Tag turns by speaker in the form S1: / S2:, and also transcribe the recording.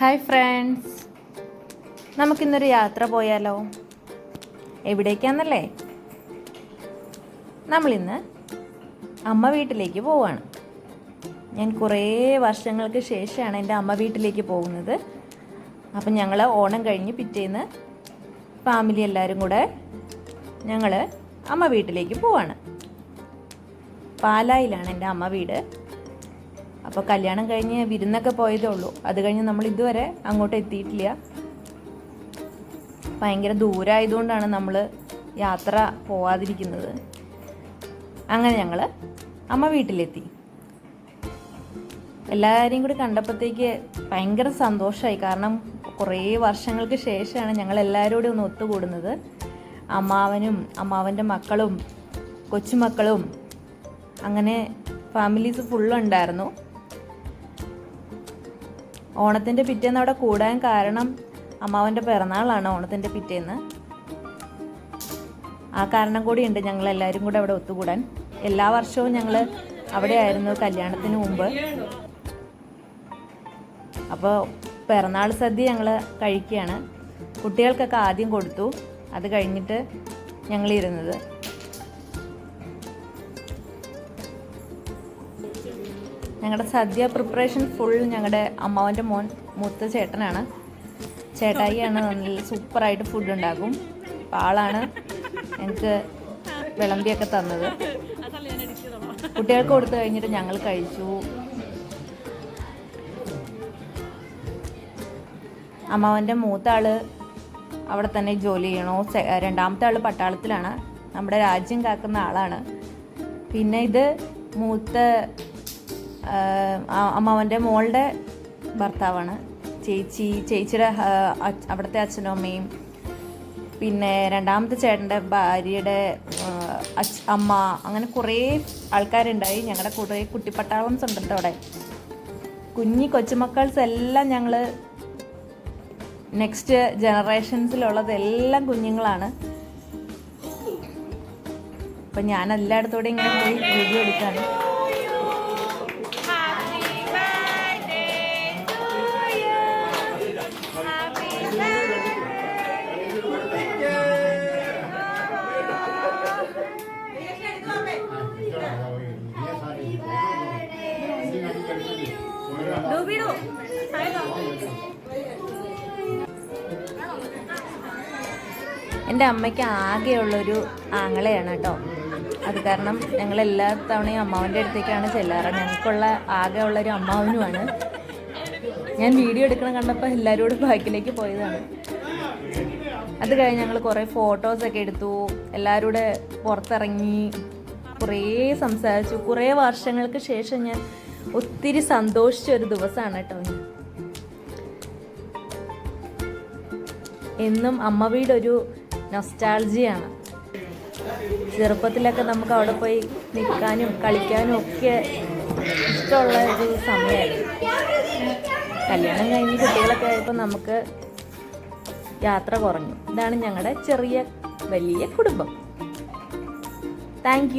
S1: Hi friends നമുക്കിന്നൊരു യാത്ര പോയാലോ? എവിടേക്കാന്നല്ലേ? നമ്മളിന്ന് അമ്മ വീട്ടിലേക്ക് പോവാണ്. ഞാൻ കുറേ വർഷങ്ങൾക്ക് ശേഷമാണ് എന്റെ അമ്മ വീട്ടിലേക്ക് പോകുന്നത്. അപ്പം ഞങ്ങൾ ഓണം കഴിഞ്ഞ് പിറ്റേന്ന് ഫാമിലി എല്ലാവരും കൂടെ ഞങ്ങൾ അമ്മ വീട്ടിലേക്ക് പോവാണ്. പാലായിലാണ് എന്റെ അമ്മ വീട്. അപ്പോൾ കല്യാണം കഴിഞ്ഞ് വിരുന്നൊക്കെ പോയതേ ഉള്ളൂ. അത് കഴിഞ്ഞ് നമ്മൾ ഇതുവരെ അങ്ങോട്ട് എത്തിയിട്ടില്ല. ഭയങ്കര ദൂരമായതുകൊണ്ടാണ് നമ്മൾ യാത്ര പോവാതിരിക്കുന്നത്. അങ്ങനെ ഞങ്ങൾ അമ്മ വീട്ടിലെത്തി. എല്ലാവരെയും കൂടി കണ്ടപ്പോഴത്തേക്ക് ഭയങ്കര സന്തോഷമായി കാരണം കുറേ വർഷങ്ങൾക്ക് ശേഷമാണ് ഞങ്ങൾ എല്ലാവരും കൂടി ഒന്ന് ഒത്തുകൂടുന്നത്. അമ്മാവനും അമ്മാവന്റെ മക്കളും കൊച്ചുമക്കളും അങ്ങനെ ഫാമിലീസ് ഫുള്ളുണ്ടായിരുന്നു ഓണത്തിന്റെ പിറ്റേന്ന് അവിടെ കൂടാൻ കാരണം അമ്മാവന്റെ പിറന്നാളാണ് ഓണത്തിന്റെ പിറ്റേന്ന്. ആ കാരണം കൂടിയുണ്ട് ഞങ്ങൾ എല്ലാവരും കൂടെ അവിടെ ഒത്തുകൂടാൻ. എല്ലാ വർഷവും ഞങ്ങൾ അവിടെ ആയിരുന്നു കല്യാണത്തിന് മുമ്പ്. അപ്പോൾ പിറന്നാൾ സദ്യ ഞങ്ങൾ കഴിക്കുകയാണ്. കുട്ടികൾക്കൊക്കെ ആദ്യം കൊടുത്തു. അത് കഴിഞ്ഞിട്ട് ഞങ്ങൾ ഞങ്ങളുടെ സദ്യ പ്രിപ്പറേഷൻ ഫുൾ ഞങ്ങളുടെ അമ്മാവന്റെ മോൻ മൂത്ത ചേട്ടനാണ്. ചേട്ടായിയാണ് നല്ല സൂപ്പറായിട്ട് ഫുഡ് ഉണ്ടാക്കും. അപ്പം ആളാണ് ഞങ്ങൾക്ക് വിളമ്പിയൊക്കെ തന്നത്. കുട്ടികൾക്ക് കൊടുത്തു കഴിഞ്ഞിട്ട് ഞങ്ങൾ കഴിച്ചു. അമ്മാവന്റെ മൂത്ത ആൾ അവിടെ തന്നെ ജോലി ചെയ്യണോ. രണ്ടാമത്തെ ആൾ പട്ടാളത്തിലാണ്. നമ്മുടെ രാജ്യം കാക്കുന്ന ആളാണ്. പിന്നെ ഇത് മൂത്ത അമ്മാവന്റെ മോളുടെ ഭർത്താവാണ്. ചേച്ചി ചേച്ചിയുടെ അവിടുത്തെ അച്ഛനും അമ്മയും പിന്നെ രണ്ടാമത്തെ ചേട്ടന്റെ ഭാര്യയുടെ അമ്മ അങ്ങനെ കുറേ ആൾക്കാരുണ്ടായി. ഞങ്ങളുടെ കുറേ കുട്ടിപ്പട്ടാളം ഉണ്ട് അവിടെ. കുഞ്ഞി കൊച്ചുമക്കൾസ് എല്ലാം ഞങ്ങൾ നെക്സ്റ്റ് ജനറേഷൻസിലുള്ളത് എല്ലാം കുഞ്ഞുങ്ങളാണ്. അപ്പം ഞാൻ എല്ലായിടത്തോടെ ഇങ്ങനെ പോയി വീഡിയോ എടുക്കാണ്. എന്റെ അമ്മയ്ക്ക് ആകെയുള്ളൊരു ആങ്ങളെയാണ് കേട്ടോ. അത് കാരണം ഞങ്ങൾ എല്ലാ തവണയും അമ്മാവന്റെ അടുത്തേക്കാണ് ചെല്ലാറ്. ഞങ്ങൾക്കുള്ള ആകെ ഉള്ളൊരു അമ്മാവനുമാണ്. ഞാൻ വീഡിയോ എടുക്കണം കണ്ടപ്പോൾ എല്ലാവരോടും ബാക്കിലേക്ക് പോയതാണ്. അത് കഴിഞ്ഞ് ഞങ്ങൾ കുറേ ഫോട്ടോസൊക്കെ എടുത്തു. എല്ലാവരും പുറത്തിറങ്ങി. കുറേ സംസാരിച്ചു. കുറേ വർഷങ്ങൾക്ക് ശേഷം ഞാൻ ഒത്തിരി സന്തോഷിച്ച ഒരു ദിവസമാണ് കേട്ടോ. എന്നും അമ്മ വീടൊരു നൊസ്റ്റാൾജിയാണ് ചെറുപ്പത്തിലൊക്കെ നമുക്ക് അവിടെ പോയി നിൽക്കാനും കളിക്കാനും ഒക്കെ ഇഷ്ടമുള്ള ഒരു സമയമായിരുന്നു. കല്യാണം കഴിഞ്ഞ് കുട്ടികളൊക്കെ ആയപ്പോൾ നമുക്ക് യാത്ര കുറഞ്ഞു. ഇതാണ് ഞങ്ങളുടെ ചെറിയ വലിയ കുടുംബം. താങ്ക്